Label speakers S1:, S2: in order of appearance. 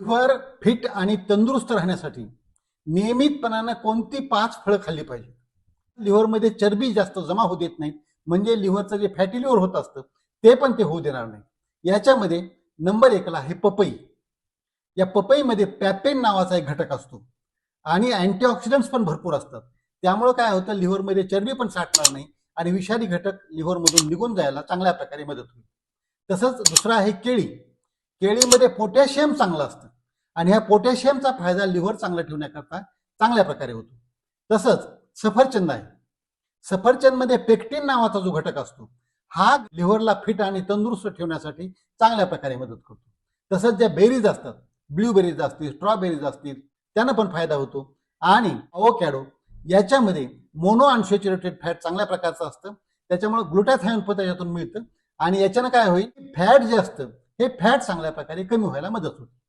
S1: Liver fit आणि तंदुरुस्त राहण्यासाठी नियमितपणानं कोणती पाच फळं खाल्ली पाहिजे? लिव्हरमध्ये चरबी जास्त जमा होऊ देत नाही म्हणजे लिव्हरचं जे फॅटी लिव्हर होत असतं ते पण ते होऊ देणार नाही. याच्यामध्ये नंबर एकला आहे पपई. या पपईमध्ये पॅपेन नावाचा एक घटक असतो आणि अँटीऑक्सिडंट्स पण भरपूर असतात. त्यामुळं काय होतं लिव्हरमध्ये चरबी पण साठणार नाही आणि विषारी घटक लिव्हरमधून निघून जायला चांगल्या प्रकारे मदत होईल. तसंच दुसरं आहे केळी. केळीमध्ये पोटॅशियम चांगलं असतं. आणि ह्या पोटॅशियमचा फायदा लिव्हर चांगलं ठेवण्याकरता चांगल्या प्रकारे होतो. तसंच सफरचंद आहे. सफरचंदमध्ये पेक्टिन नावाचा जो घटक असतो हा लिव्हरला फिट आणि तंदुरुस्त ठेवण्यासाठी चांगल्या प्रकारे मदत करतो. तसंच ज्या बेरीज असतात ब्ल्यूबेरीज असतील स्ट्रॉबेरीज असतील त्यांना पण फायदा होतो. आणि अवोकॅडो याच्यामध्ये मोनो अनसॅच्युरेटेड फॅट चांगल्या प्रकारचं असतं. त्याच्यामुळे ग्लुटाथायन पण त्याच्यातून मिळतं. आणि याच्यानं काय होईल? फॅट जे असतं हे फॅट चांगल्या प्रकारे कमी व्हायला मदत होते.